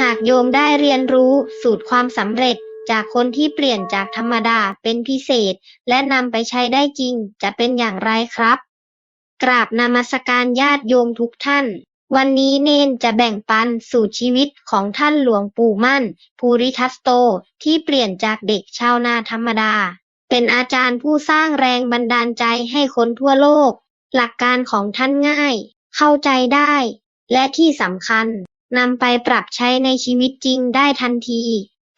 หากโยมได้เรียนรู้สูตรความสำเร็จจากคนที่เปลี่ยนจากธรรมดาเป็นพิเศษ และนำไปใช้ได้จริงจะเป็นอย่างไรครับ กราบนมัสการญาติโยมทุกท่าน วันนี้เนนจะแบ่งปันสู่ชีวิตของท่านหลวงปู่มั่น ภูริทัสโตที่เปลี่ยนจากเด็กชาวนาธรรมดา เป็นอาจารย์ผู้สร้างแรงบันดาลใจให้คนทั่วโลก หลักการของท่านง่าย เข้าใจได้ และที่สำคัญ นำไปปรับใช้ในชีวิตจริงได้ทันที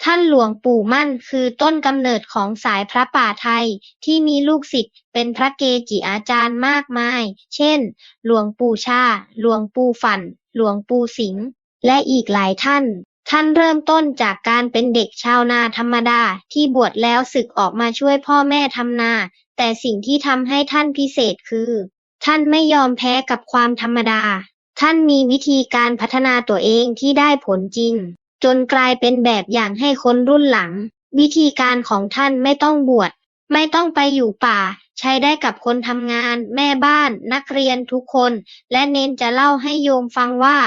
ท่านหลวงปู่มั่นคือต้นกำเนิดของสายพระป่าไทยที่มีลูกศิษย์เป็นพระเกจิอาจารย์มากมาย เช่น หลวงปู่ชา หลวงปู่ฝัน หลวงปู่สิงห์ และอีกหลายท่านท่านเริ่มต้นจากการเป็นเด็กชาวนาธรรมดาที่บวชแล้วศึกออกมาช่วยพ่อแม่ทำนา แต่สิ่งที่ทำให้ท่านพิเศษคือ ท่านไม่ยอมแพ้กับความธรรมดา ท่านมีวิธีการพัฒนาตัวเองที่ได้ผลจริง จนกลายเป็นแบบอย่างให้คนรุ่นหลัง วิธีการของท่านไม่ต้องบวช ไม่ต้องไปอยู่ป่า ใช้ได้กับคนทำงาน แม่บ้าน นักเรียนทุกคน และเน้นจะเล่าให้โยมฟังว่า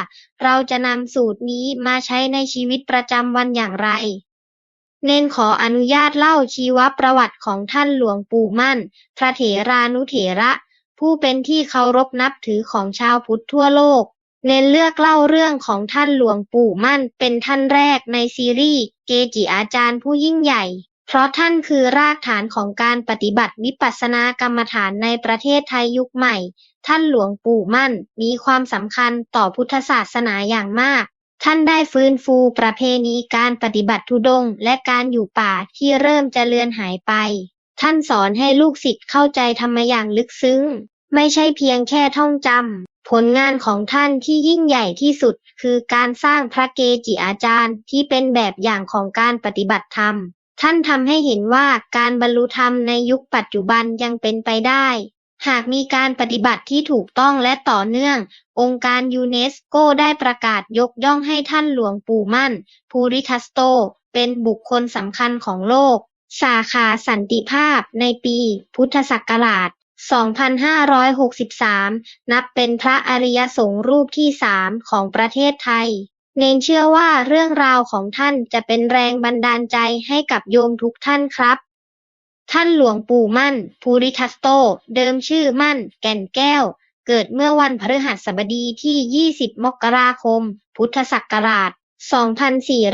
เราจะนำสูตรนี้มาใช้ในชีวิตประจำวันอย่างไรเน้นขออนุญาตเล่าชีวประวัติของท่านหลวงปู่มั่น พระเถรานุเถระ ผู้เป็นที่เคารพนับถือของชาวพุทธทั่วโลก เน้นเลือกเล่าเรื่องของท่านหลวงปู่มั่น เป็นท่านแรกในซีรีส์เกจิอาจารย์ผู้ยิ่งใหญ่ เพราะท่านคือรากฐานของการปฏิบัติวิปัสสนากรรมฐานในประเทศไทยยุคใหม่ ท่านหลวงปู่มั่นมีความสำคัญต่อพุทธศาสนาอย่างมากท่านได้ฟื้นฟูประเพณีการปฏิบัติธุดงค์และการอยู่ป่าที่เริ่มจะเลือนหายไป ท่านสอนให้ลูกศิษย์เข้าใจธรรมอย่างลึกซึ้ง ไม่ใช่เพียงแค่ท่องจำ ผลงานของท่านที่ยิ่งใหญ่ที่สุด คือการสร้างพระเกจิอาจารย์ที่เป็นแบบอย่างของการปฏิบัติธรรม ท่านทำให้เห็นว่าการบรรลุธรรมในยุคปัจจุบันยังเป็นไปได้ หากมีการปฏิบัติที่ถูกต้องและต่อเนื่อง องค์การยูเนสโกได้ประกาศยกย่องให้ท่านหลวงปู่มั่น ภูริทัสโต เป็นบุคคลสำคัญของโลก สาขาสันติภาพ ในปีพุทธศักราช 2563 นับเป็นพระอริยสงฆ์รูปที่สามของประเทศไทย เนนเชื่อว่าเรื่องราวของท่านจะเป็นแรงบันดาลใจให้กับโยมทุกท่านครับ ท่านหลวงปู่มั่น ภูริทัสโต เดิมชื่อมั่น แก่นแก้ว เกิดเมื่อวันพฤหัสบดีที่ 20 มกราคม พุทธศักราช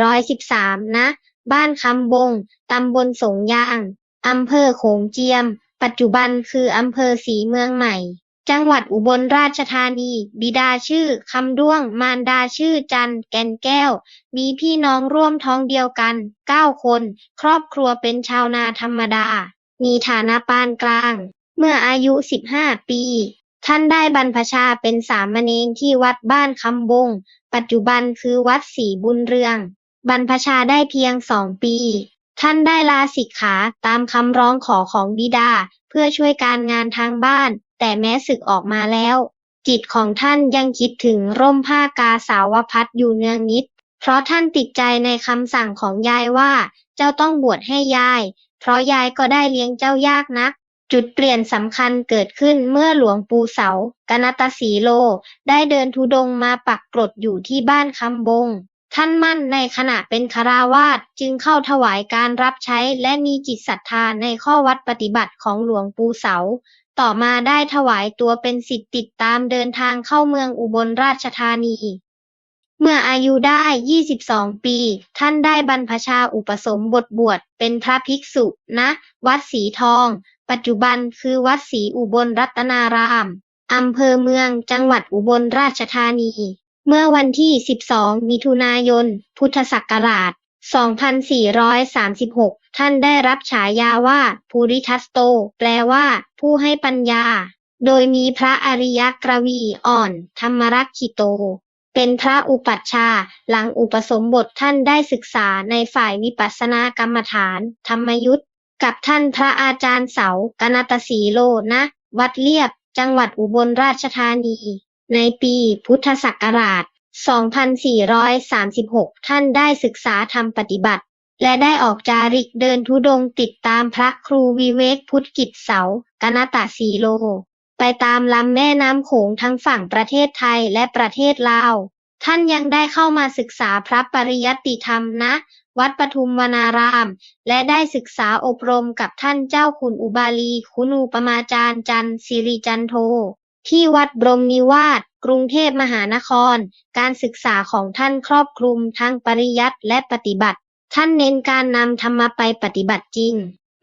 2413 นะ บ้านคำบง ตำบลสงยาง อำเภอโขงเจียม ปัจจุบันคืออำเภอศรีเมืองใหม่ จังหวัดอุบลราชธานี บิดาชื่อคำด้วง มารดาชื่อจันแก่นแก้ว มีพี่น้องร่วมท้องเดียวกัน9คน ครอบครัวเป็นชาวนาธรรมดา มีฐานะปานกลาง เมื่ออายุ 15 ปี ท่านได้บรรพชาเป็นสามเณรที่วัดบ้านคำบง ปัจจุบันคือวัดศรีบุญเรือง บรรพชาได้เพียงสองปี ท่านได้ลาสิกขาตามคำร้องขอของบิดา เพื่อช่วยการงานทางบ้าน แต่แม้ศึกออกมาแล้ว จิตของท่านยังคิดถึงร่มผ้ากาสาวพัดอยู่เนืองนิด เพราะท่านติดใจในคำสั่งของยายว่า เจ้าต้องบวชให้ยาย เพราะยายก็ได้เลี้ยงเจ้ายากนักจุดเปลี่ยนสำคัญเกิดขึ้นเมื่อหลวงปู่เสากนตสีโล ได้เดินทุดงมาปักกรดอยู่ที่บ้านคำบง ท่านมั่นในขณะเป็นคาราวาสจึงเข้าถวายการรับใช้และมีจิตศรัทธาในข้อวัดปฏิบัติของหลวงปู่เสา ต่อมาได้ถวายตัวเป็นศิษย์ติดตามเดินทางเข้าเมืองอุบลราชธานี เมื่ออายุได้ 22 ปี ท่านได้บรรพชาอุปสมบทบวชเป็นพระภิกษุณวัดสีทอง ปัจจุบันคือวัดศรีอุบลรัตนารามอำเภอเมืองจังหวัดอุบลราชธานี เมื่อวันที่12มิถุนายน พุทธศักราช2436ท่านได้รับฉายาว่า ภูริทัสโต แปลว่า ผู้ให้ปัญญา โดยมีพระอริยกรวีอ่อน ธรรมรักขิโต เป็นพระอุปัชฌาย์ หลังอุปสมบทท่านได้ศึกษาในฝ่ายวิปัสสนากรรมฐาน ธรรมยุทธกับท่านพระอาจารย์เสากนตสีโลนะ วัดเลียบ จังหวัดอุบลราชธานี ในปีพุทธศักราช 2436 ท่านได้ศึกษาธรรมปฏิบัติ และได้ออกจาริกเดินทุดงค์ติดตามพระครูวิเวกพุทธกิจเสากนตสีโล ไปตามลำแม่น้ำโขงทั้งฝั่งประเทศไทยและประเทศลาว ท่านยังได้เข้ามาศึกษาพระปริยัติธรรมณวัดปทุมวนาราม และได้ศึกษาอบรมกับท่านเจ้าคุณอุบาลี คุณูปมาจารย์จันทร์สิริจันโท ที่วัดบรมนิวาส กรุงเทพมหานคร การศึกษาของท่านครอบคลุมทั้งปริยัติและปฏิบัติ ท่านเน้นการนำธรรมไปปฏิบัติจริง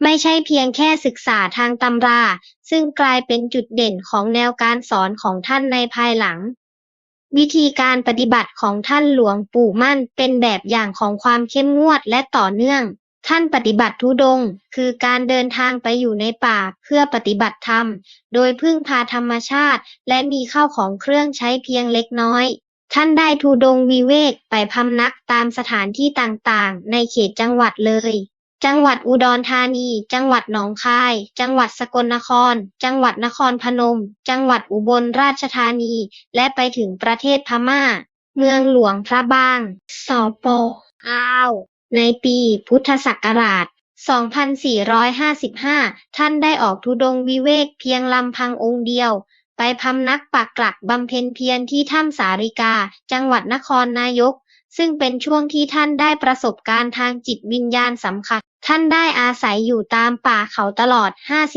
ไม่ใช่เพียงแค่ศึกษาทางตำรา ซึ่งกลายเป็นจุดเด่นของแนวการสอนของท่านในภายหลัง วิธีการปฏิบัติของท่านหลวงปู่มั่นเป็นแบบอย่างของความเข้มงวดและต่อเนื่อง ท่านปฏิบัติทุดงค์ คือการเดินทางไปอยู่ในป่าเพื่อปฏิบัติธรรม โดยพึ่งพาธรรมชาติ และมีข้าวของเครื่องใช้เพียงเล็กน้อย ท่านได้ทุดงค์วิเวกไปพำนักตามสถานที่ต่างๆ ในเขตจังหวัดเลย จังหวัดอุดรธานี จังหวัดหนองคาย จังหวัดสกลนคร จังหวัดนครพนม จังหวัดอุบลราชธานี และไปถึงประเทศพม่า เมืองหลวงพระบาง สปอาว ในปีพุทธศักราช 2455 ท่านได้ออกธุดงค์วิเวกเพียงลำพังองค์เดียว ไปพำนักปักหลักบำเพ็ญเพียรที่ถ้ำสาริกา จังหวัดนครนายก ซึ่งเป็นช่วงที่ท่านได้ประสบการณ์ทางจิตวิญญาณสำคัญ ท่านได้อาศัยอยู่ตามป่าเขาตลอด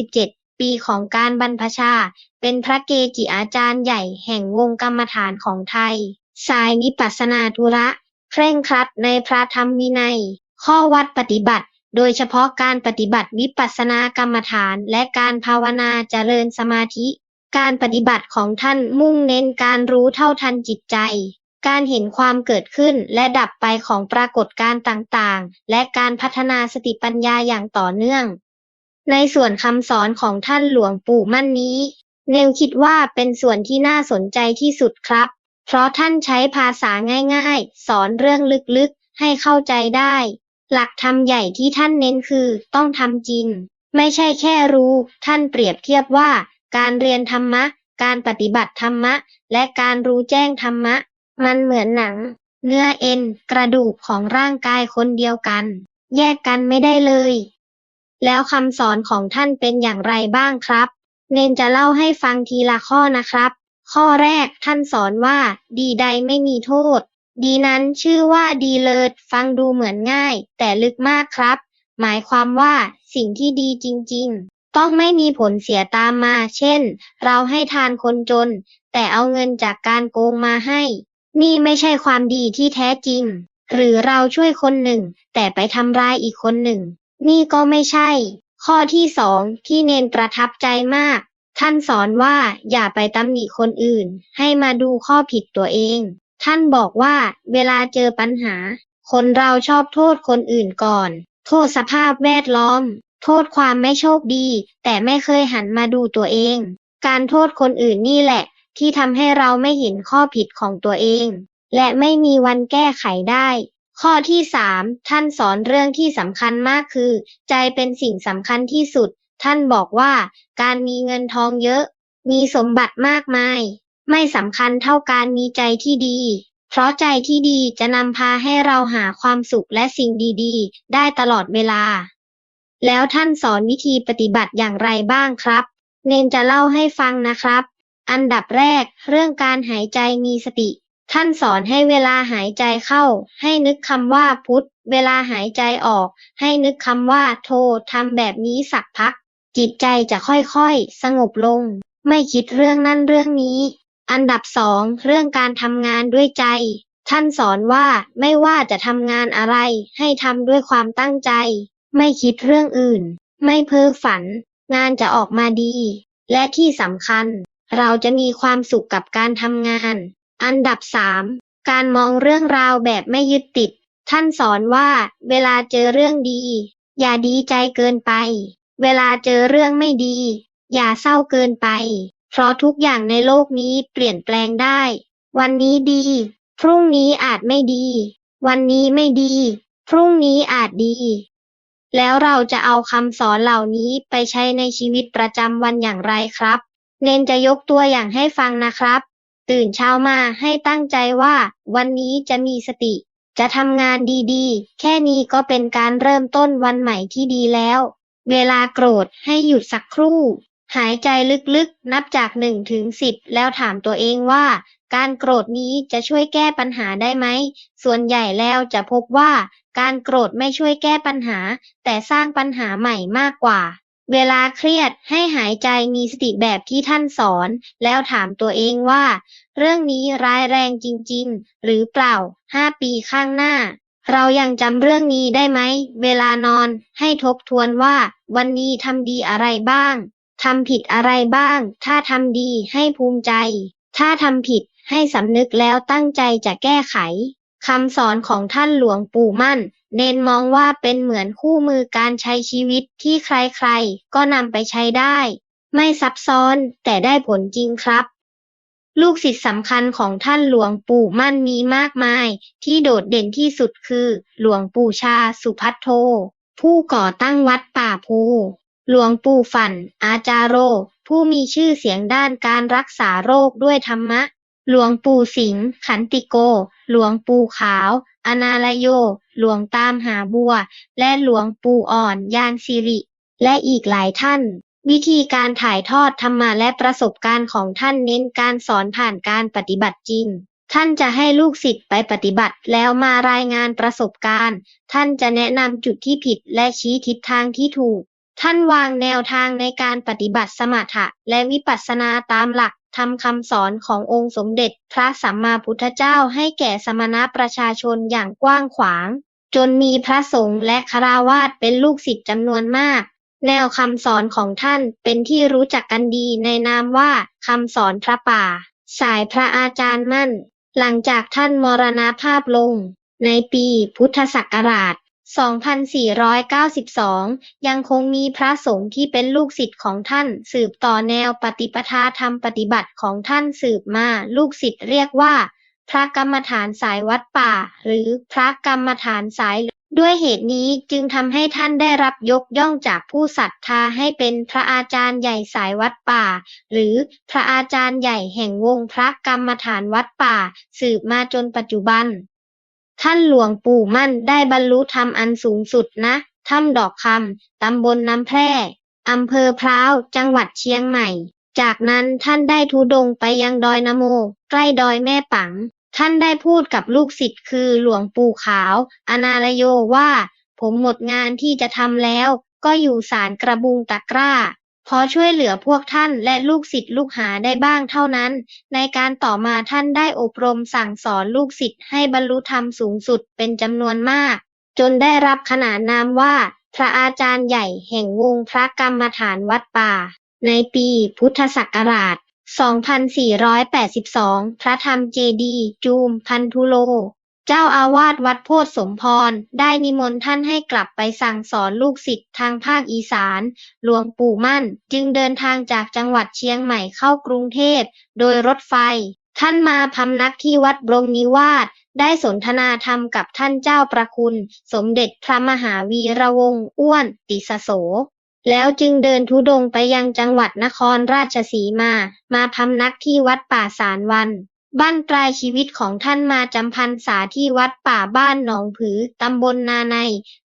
57 ปีของการบรรพชา เป็นพระเกจิอาจารย์ใหญ่แห่งวงกรรมฐานของไทย สายวิปัสสนาธุระ เคร่งครัดในพระธรรมวินัย ข้อวัดปฏิบัติ โดยเฉพาะการปฏิบัติวิปัสสนากรรมฐาน และการภาวนาเจริญสมาธิ การปฏิบัติของท่านมุ่งเน้นการรู้เท่าทันจิตใจ การเห็นความเกิดขึ้นและดับไปของปรากฏการณ์ต่างๆ และการพัฒนาสติปัญญาอย่างต่อเนื่อง ในส่วนคำสอนของท่านหลวงปู่มั่นนี้ เนวคิดว่าเป็นส่วนที่น่าสนใจที่สุดครับ เพราะท่านใช้ภาษาง่าย ๆ สอนเรื่องลึก ๆ ให้เข้าใจได้ หลักธรรมใหญ่ที่ท่านเน้นคือ ต้องทำจริง ไม่ใช่แค่รู้ ท่านเปรียบเทียบว่า การเรียนธรรมะ การปฏิบัติธรรมะ และการรู้แจ้งธรรมะ มันเหมือนหนัง เนื้อเอ็น กระดูกของร่างกายคนเดียวกัน แยกกันไม่ได้เลย แล้วคำสอนของท่านเป็นอย่างไรบ้างครับ เนนจะเล่าให้ฟังทีละข้อนะครับ ข้อแรกท่านสอนว่า ดีใดไม่มีโทษ ดีนั้นชื่อว่าดีเลิศฟังดูเหมือนง่าย แต่ลึกมากครับ หมายความว่าสิ่งที่ดีจริง ๆ ต้องไม่มีผลเสียตามมา เช่น เราให้ทานคนจน แต่เอาเงินจากการโกงมาให้ นี่ไม่ใช่ความดีที่แท้จริง หรือเราช่วยคนหนึ่ง แต่ไปทำร้ายอีกคนหนึ่ง นี่ก็ไม่ใช่ ข้อที่สองที่เนนประทับใจมาก ท่านสอนว่าอย่าไปตำหนิคนอื่น ให้มาดูข้อผิดตัวเอง ท่านบอกว่าเวลาเจอปัญหา คนเราชอบโทษคนอื่นก่อน โทษสภาพแวดล้อม โทษความไม่โชคดี แต่ไม่เคยหันมาดูตัวเอง การโทษคนอื่นนี่แหละ ที่ทำให้เราไม่เห็นข้อผิดของตัวเอง และไม่มีวันแก้ไขได้ข้อที่สามท่านสอนเรื่องที่สำคัญมากคือ ใจเป็นสิ่งสำคัญที่สุด ท่านบอกว่าการมีเงินทองเยอะ มีสมบัติมากมาย ไม่สำคัญเท่าการมีใจที่ดี เพราะใจที่ดีจะนำพาให้เราหาความสุขและสิ่งดีๆ ได้ตลอดเวลา แล้วท่านสอนวิธีปฏิบัติอย่างไรบ้างครับ เนนจะเล่าให้ฟังนะครับ อันดับแรก เรื่องการหายใจมีสติ ท่านสอนให้เวลาหายใจเข้า ให้นึกคำว่าพุทธเวลาหายใจออก ให้นึกคำว่าโททำแบบนี้สักพัก จิตใจจะค่อย ๆ สงบลง ไม่คิดเรื่องนั่นเรื่องนี้ อันดับสองเรื่องการทำงานด้วยใจ ท่านสอนว่าไม่ว่าจะทำงานอะไร ให้ทำด้วยความตั้งใจ ไม่คิดเรื่องอื่น ไม่เพ้อฝัน งานจะออกมาดี และที่สำคัญ เราจะมีความสุขกับการทำงาน อันดับสามการมองเรื่องราวแบบไม่ยึดติด ท่านสอนว่าเวลาเจอเรื่องดี อย่าดีใจเกินไป เวลาเจอเรื่องไม่ดี อย่าเศร้าเกินไป เพราะทุกอย่างในโลกนี้เปลี่ยนแปลงได้ วันนี้ดี พรุ่งนี้อาจไม่ดี วันนี้ไม่ดี พรุ่งนี้อาจดี แล้วเราจะเอาคำสอนเหล่านี้ไปใช้ในชีวิตประจำวันอย่างไรครับเนนจะยกตัวอย่างให้ฟังนะครับ ตื่นเช้ามาให้ตั้งใจว่า วันนี้จะมีสติ จะทำงานดีๆ แค่นี้ก็เป็นการเริ่มต้นวันใหม่ที่ดีแล้ว เวลาโกรธให้หยุดสักครู่ หายใจลึกๆ นับจากหนึ่งถึงสิบแล้วถามตัวเองว่า การโกรธนี้จะช่วยแก้ปัญหาได้ไหม ส่วนใหญ่แล้วจะพบว่า การโกรธไม่ช่วยแก้ปัญหา แต่สร้างปัญหาใหม่มากกว่า เวลาเครียดให้หายใจมีสติแบบที่ท่านสอน แล้วถามตัวเองว่า เรื่องนี้ร้ายแรงจริง ๆ หรือเปล่าห้าปีข้างหน้า เรายังจำเรื่องนี้ได้ไหม เวลานอนให้ทบทวนว่า วันนี้ทำดีอะไรบ้าง ทำผิดอะไรบ้าง ถ้าทำดีให้ภูมิใจ ถ้าทำผิดให้สำนึกแล้วตั้งใจจะแก้ไขคำสอนของท่านหลวงปู่มั่น เน้นมองว่าเป็นเหมือนคู่มือการใช้ชีวิตที่ใครๆ ก็นำไปใช้ได้ ไม่ซับซ้อนแต่ได้ผลจริงครับ ลูกศิษย์สำคัญของท่านหลวงปู่มั่นมีมากมาย ที่โดดเด่นที่สุดคือ หลวงปู่ชาสุพัทโท ผู้ก่อตั้งวัดป่าภู หลวงปู่ฝัน อาจารโร ผู้มีชื่อเสียงด้านการรักษาโรคด้วยธรรมะ หลวงปู่สิงห์ขันติโก หลวงปู่ขาว อนาลโย หลวงตามหาบัว และหลวงปู่อ่อนยานสิริ และอีกหลายท่าน วิธีการถ่ายทอดธรรมะและประสบการณ์ของท่านเน้นการสอนผ่านการปฏิบัติจริง ท่านจะให้ลูกศิษย์ไปปฏิบัติแล้วมารายงานประสบการณ์ ท่านจะแนะนำจุดที่ผิดและชี้ทิศทางที่ถูก ท่านวางแนวทางในการปฏิบัติสมถะและวิปัสสนาตามหลักทำคำสอนขององค์สมเด็จพระสัมมาพุทธเจ้าให้แก่สมณประชาชนอย่างกว้างขวาง จนมีพระสงฆ์และคาราวาสเป็นลูกศิษย์จำนวนมาก แนวคำสอนของท่านเป็นที่รู้จักกันดีในนามว่าคำสอนพระป่า สายพระอาจารย์มั่น หลังจากท่านมรณภาพลง ในปีพุทธศักราช 2492 ยังคงมีพระสงฆ์ที่เป็นลูกศิษย์ของท่านสืบต่อแนวปฏิปทาธรรมปฏิบัติของท่านสืบมา ลูกศิษย์เรียกว่า พระกรรมฐานสายวัดป่า หรือพระกรรมฐานสาย ด้วยเหตุนี้จึงทำให้ท่านได้รับยกย่องจากผู้ศรัทธาให้เป็นพระอาจารย์ใหญ่สายวัดป่า หรือพระอาจารย์ใหญ่แห่งวงพระกรรมฐานวัดป่า สืบมาจนปัจจุบัน ท่านหลวงปู่มั่นได้บรรลุธรรมอันสูงสุดนะถ้ำดอกคำตำบลน้ำแพร่อำเภอพร้าว จังหวัดเชียงใหม่ จากนั้นท่านได้ทุดงค์ไปยังดอยนโม ใกล้ดอยแม่ปัง ท่านได้พูดกับลูกศิษย์คือหลวงปู่ขาว อนาลโยว่า ผมหมดงานที่จะทำแล้ว ก็อยู่ศาลกระบุงตะกร้า พอช่วยเหลือพวกท่านและลูกศิษย์ลูกหาได้บ้างเท่านั้น ในการต่อมาท่านได้อบรมสั่งสอนลูกศิษย์ให้บรรลุธรรมสูงสุดเป็นจำนวนมาก จนได้รับขนานนามว่า พระอาจารย์ใหญ่แห่งวงพระกรรมฐานวัดป่า ในปีพุทธศักราช 2482 พระธรรมเจดีจูมพันธุโล เจ้าอาวาสวัดโพธสมพร ได้นิมนต์ท่านให้กลับไปสั่งสอนลูกศิษย์ทางภาคอีสาน หลวงปู่มั่น จึงเดินทางจากจังหวัดเชียงใหม่เข้ากรุงเทพ โดยรถไฟ ท่านมาพำนักที่วัดบรมนิวาสได้สนทนาธรรมกับท่านเจ้าประคุณ สมเด็จพระมหาวีระวงศ์อ้วนติสโส แล้วจึงเดินทุดงค์ไปยังจังหวัดนครราชสีมา มาพำนักที่วัดป่าสารวัน บ้านปลายชีวิตของท่านมาจำพรรษาที่วัดป่าบ้านหนองผือ ตำบลนาใน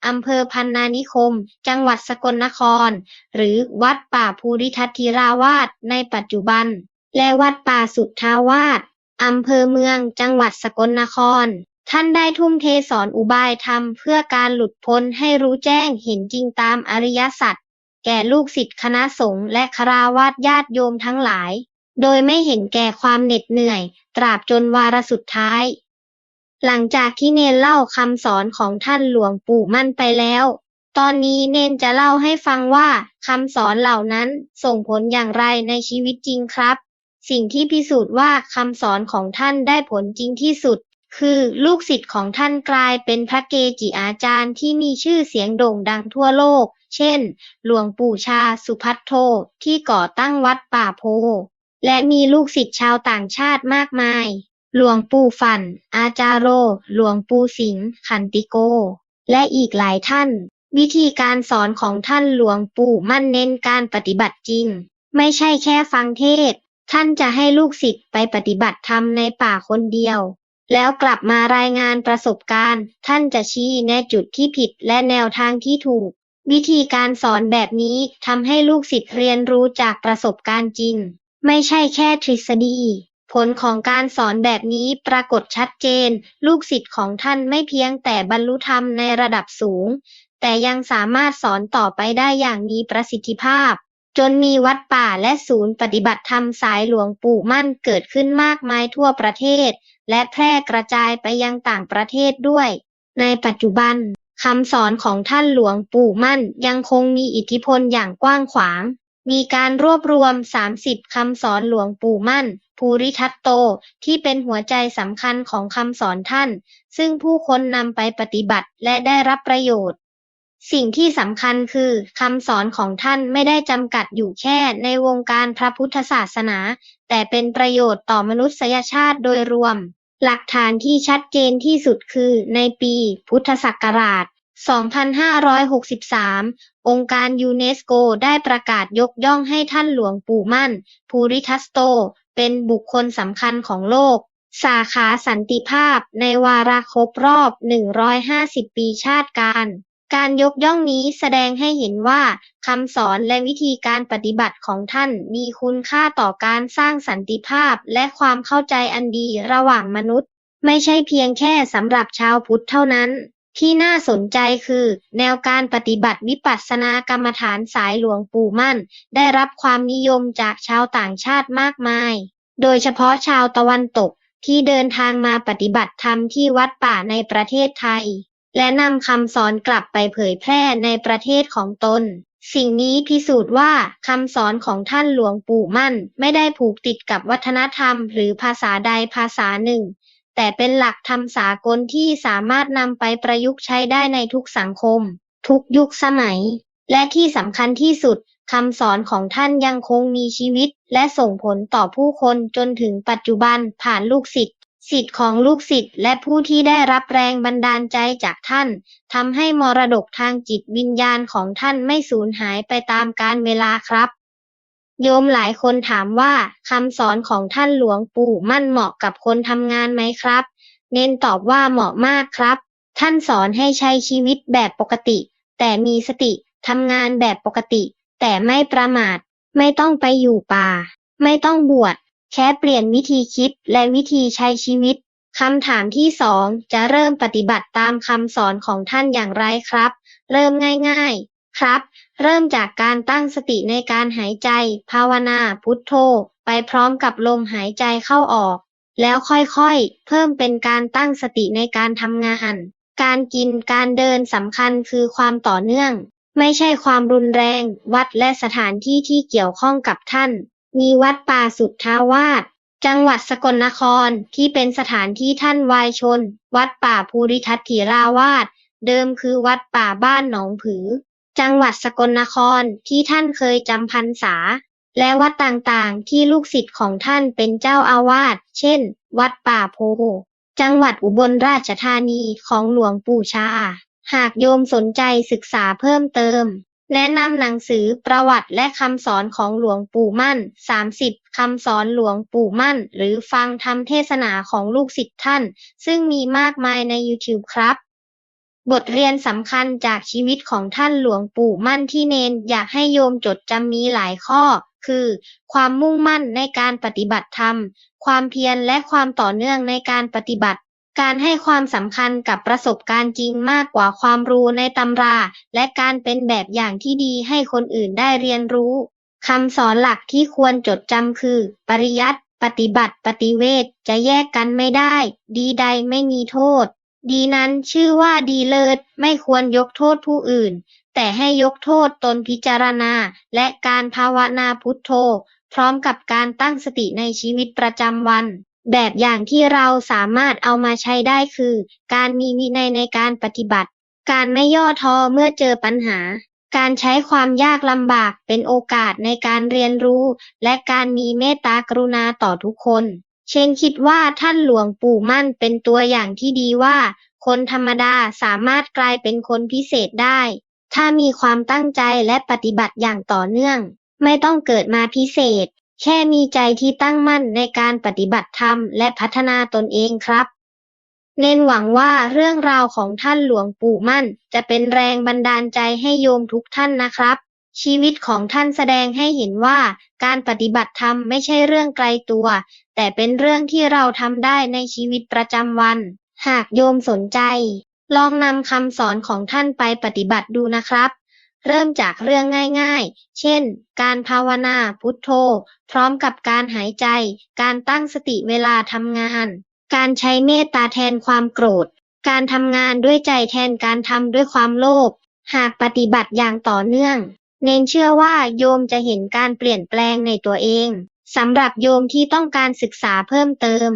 อำเภอพันนานิคม จังหวัดสกลนคร หรือวัดป่าภูริทัตถิราวาสในปัจจุบัน และวัดป่าสุทธาวาสอำเภอเมือง จังหวัดสกลนครท่านได้ทุ่มเทสอนอุบายธรรมเพื่อการหลุดพ้นให้รู้แจ้งเห็นจริงตามอริยสัจ แก่ลูกศิษย์คณะสงฆ์และคราวาสญาติโยมทั้งหลาย โดยไม่เห็นแก่ความเหน็ดเหนื่อย ตราบจนวาระสุดท้าย หลังจากที่เนนเล่าคำสอนของท่านหลวงปู่มั่นไปแล้ว ตอนนี้เนนจะเล่าให้ฟังว่าคำสอนเหล่านั้นส่งผลอย่างไรในชีวิตจริงครับ สิ่งที่พิสูจน์ว่าคำสอนของท่านได้ผลจริงที่สุด คือลูกศิษย์ของท่านกลายเป็นพระเกจิอาจารย์ที่มีชื่อเสียงโด่งดังทั่วโลก เช่น หลวงปู่ชาสุพัทโทที่ก่อตั้งวัดป่าโพ และมีลูกศิษย์ชาวต่างชาติมากมาย หลวงปู่ฝัน อาจารโร หลวงปู่สิงห์ขันติโก และอีกหลายท่าน วิธีการสอนของท่านหลวงปู่มั่นเน้นการปฏิบัติจริง ไม่ใช่แค่ฟังเทศ ท่านจะให้ลูกศิษย์ไปปฏิบัติธรรมในป่าคนเดียว แล้วกลับมารายงานประสบการณ์ ท่านจะชี้แนะจุดที่ผิดและแนวทางที่ถูก วิธีการสอนแบบนี้ทำให้ลูกศิษย์เรียนรู้จากประสบการณ์จริง ไม่ใช่แค่ทฤษฎี ผลของการสอนแบบนี้ปรากฏชัดเจน ลูกศิษย์ของท่านไม่เพียงแต่บรรลุธรรมในระดับสูง แต่ยังสามารถสอนต่อไปได้อย่างมีประสิทธิภาพ จนมีวัดป่าและศูนย์ปฏิบัติธรรมสายหลวงปู่มั่นเกิดขึ้นมากมายทั่วประเทศ และแพร่กระจายไปยังต่างประเทศด้วย ในปัจจุบันคำสอนของท่านหลวงปู่มั่นยังคงมีอิทธิพลอย่างกว้างขวาง มีการรวบรวม 30 คำสอนหลวงปู่มั่น ภูริทัตโต ที่เป็นหัวใจสำคัญของคำสอนท่าน ซึ่งผู้คนนำไปปฏิบัติและได้รับประโยชน์ สิ่งที่สำคัญคือคำสอนของท่านไม่ได้จำกัดอยู่แค่ในวงการพระพุทธศาสนา แต่เป็นประโยชน์ต่อมนุษยชาติโดยรวม หลักฐานที่ชัดเจนที่สุดคือในปีพุทธศักราช 2563 องค์การยูเนสโกได้ประกาศยกย่องให้ท่านหลวงปู่มั่น ภูริทัสโต เป็นบุคคลสำคัญของโลก สาขาสันติภาพในวาระครบรอบ 150 ปีชาติการ การยกย่องนี้แสดงให้เห็นว่าคำสอนและวิธีการปฏิบัติของท่านมีคุณค่าต่อการสร้างสันติภาพและความเข้าใจอันดีระหว่างมนุษย์ ไม่ใช่เพียงแค่สำหรับชาวพุทธเท่านั้น ที่น่าสนใจคือ แนวการปฏิบัติวิปัสสนากรรมฐานสายหลวงปู่มั่น ได้รับความนิยมจากชาวต่างชาติมากมาย โดยเฉพาะชาวตะวันตกที่เดินทางมาปฏิบัติธรรมที่วัดป่าในประเทศไทย และนำคำสอนกลับไปเผยแพร่ในประเทศของตน สิ่งนี้พิสูจน์ว่าคำสอนของท่านหลวงปู่มั่น ไม่ได้ผูกติดกับวัฒนธรรม หรือภาษาใดภาษาหนึ่ง แต่เป็นหลักธรรมสากลที่สามารถนำไปประยุกต์ใช้ได้ในทุกสังคม ทุกยุคสมัย และที่สำคัญที่สุดคำสอนของท่านยังคงมีชีวิต และส่งผลต่อผู้คนจนถึงปัจจุบันผ่านลูกศิษย์ ศิษย์ของลูกศิษย์และผู้ที่ได้รับแรงบันดาลใจจากท่านทำให้มรดกทางจิตวิญญาณของท่านไม่สูญหายไปตามกาลเวลาครับ โยมหลายคนถามว่าคำสอนของท่านหลวงปู่มั่นเหมาะกับคนทำงานไหมครับ เน้นตอบว่าเหมาะมากครับ ท่านสอนให้ใช้ชีวิตแบบปกติ แต่มีสติทำงานแบบปกติ แต่ไม่ประมาท ไม่ต้องไปอยู่ป่า ไม่ต้องบวช แค่เปลี่ยนวิธีคิดและวิธีใช้ชีวิต คำถามที่สอง จะเริ่มปฏิบัติตามคำสอนของท่านอย่างไรครับ เริ่มง่ายๆ ครับ เริ่มจากการตั้งสติในการหายใจ ภาวนาพุทโธ ไปพร้อมกับลมหายใจเข้าออก แล้วค่อยๆ เพิ่มเป็นการตั้งสติในการทำงาน การกินการเดินสำคัญคือความต่อเนื่อง ไม่ใช่ความรุนแรง วัดและสถานที่ที่เกี่ยวข้องกับท่าน มีวัดป่าสุทธาวาส จังหวัดสกลนครที่เป็นสถานที่ท่านวายชน วัดป่าภูริทัตถีราวาส เดิมคือวัดป่าบ้านหนองผือ จังหวัดสกลนครที่ท่านเคยจำพรรษา และวัดต่างๆ ที่ลูกศิษย์ของท่านเป็นเจ้าอาวาส เช่น วัดป่าโพ จังหวัดอุบลราชธานีของหลวงปู่ชา หากโยมสนใจศึกษาเพิ่มเติม แนะนำหนังสือประวัติและคำสอนของหลวงปู่มั่น30คำสอนหลวงปู่มั่น หรือฟังธรรมเทศนาของลูกศิษย์ท่าน ซึ่งมีมากมายใน YouTube ครับ บทเรียนสำคัญจากชีวิตของท่านหลวงปู่มั่นที่เนนอยากให้โยมจดจำมีหลายข้อ คือ ความมุ่งมั่นในการปฏิบัติธรรม ความเพียรและความต่อเนื่องในการปฏิบัติ การให้ความสำคัญกับประสบการณ์จริงมากกว่าความรู้ในตำรา และการเป็นแบบอย่างที่ดีให้คนอื่นได้เรียนรู้ คำสอนหลักที่ควรจดจำคือ ปริยัติปฏิบัติปฏิเวทจะแยกกันไม่ได้ ดีใดไม่มีโทษ ดีนั้นชื่อว่าดีเลิศไม่ควรยกโทษผู้อื่น แต่ให้ยกโทษตนพิจารณา และการภาวนาพุทโธ พร้อมกับการตั้งสติในชีวิตประจำวัน แบบอย่างที่เราสามารถเอามาใช้ได้คือ การมีวินัยในการปฏิบัติ การไม่ย่อท้อเมื่อเจอปัญหา การใช้ความยากลำบากเป็นโอกาสในการเรียนรู้ และการมีเมตตากรุณาต่อทุกคน เชนคิดว่าท่านหลวงปู่มั่นเป็นตัวอย่างที่ดีว่า คนธรรมดาสามารถกลายเป็นคนพิเศษได้ ถ้ามีความตั้งใจและปฏิบัติอย่างต่อเนื่อง ไม่ต้องเกิดมาพิเศษ แค่มีใจที่ตั้งมั่นในการปฏิบัติธรรมและพัฒนาตนเองครับ เน้นหวังว่าเรื่องราวของท่านหลวงปู่มั่น จะเป็นแรงบันดาลใจให้โยมทุกท่านนะครับ ชีวิตของท่านแสดงให้เห็นว่า การปฏิบัติธรรมไม่ใช่เรื่องไกลตัว แต่เป็นเรื่องที่เราทำได้ในชีวิตประจำวัน หากโยมสนใจ ลองนำคำสอนของท่านไปปฏิบัติดูนะครับ เริ่มจากเรื่องง่ายๆ เช่น การภาวนาพุทโธ พร้อมกับการหายใจ การตั้งสติเวลาทำงาน การใช้เมตตาแทนความโกรธ การทำงานด้วยใจแทนการทำด้วยความโลภ หากปฏิบัติอย่างต่อเนื่อง เน้นเชื่อว่าโยมจะเห็นการเปลี่ยนแปลงในตัวเอง สำหรับโยมที่ต้องการศึกษาเพิ่มเติม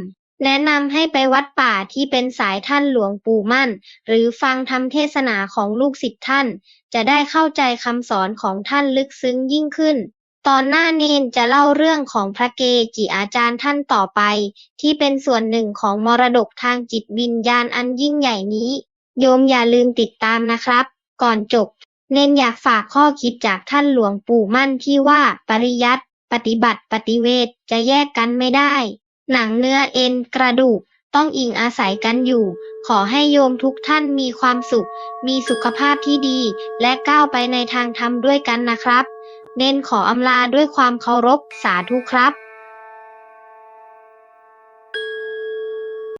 แนะนำให้ไปวัดป่าที่เป็นสายท่านหลวงปู่มั่น หรือฟังธรรมเทศนาของลูกศิษย์ท่าน จะได้เข้าใจคำสอนของท่านลึกซึ้งยิ่งขึ้น ตอนหน้าเนนจะเล่าเรื่องของพระเกจิอาจารย์ท่านต่อไป ที่เป็นส่วนหนึ่งของมรดกทางจิตวิญญาณอันยิ่งใหญ่นี้ โยมอย่าลืมติดตามนะครับ ก่อนจบ เน้นอยากฝากข้อคิดจากท่านหลวงปู่มั่นที่ว่าปริยัติปฏิบัติปฏิเวทจะแยกกันไม่ได้ หนังเนื้อเอ็นกระดูก ต้องอิงอาศัยกันอยู่ ขอให้โยมทุกท่านมีความสุข มีสุขภาพที่ดี และก้าวไปในทางธรรมด้วยกันนะครับ เน้นขออำลาด้วยความเคารพสาธุครับ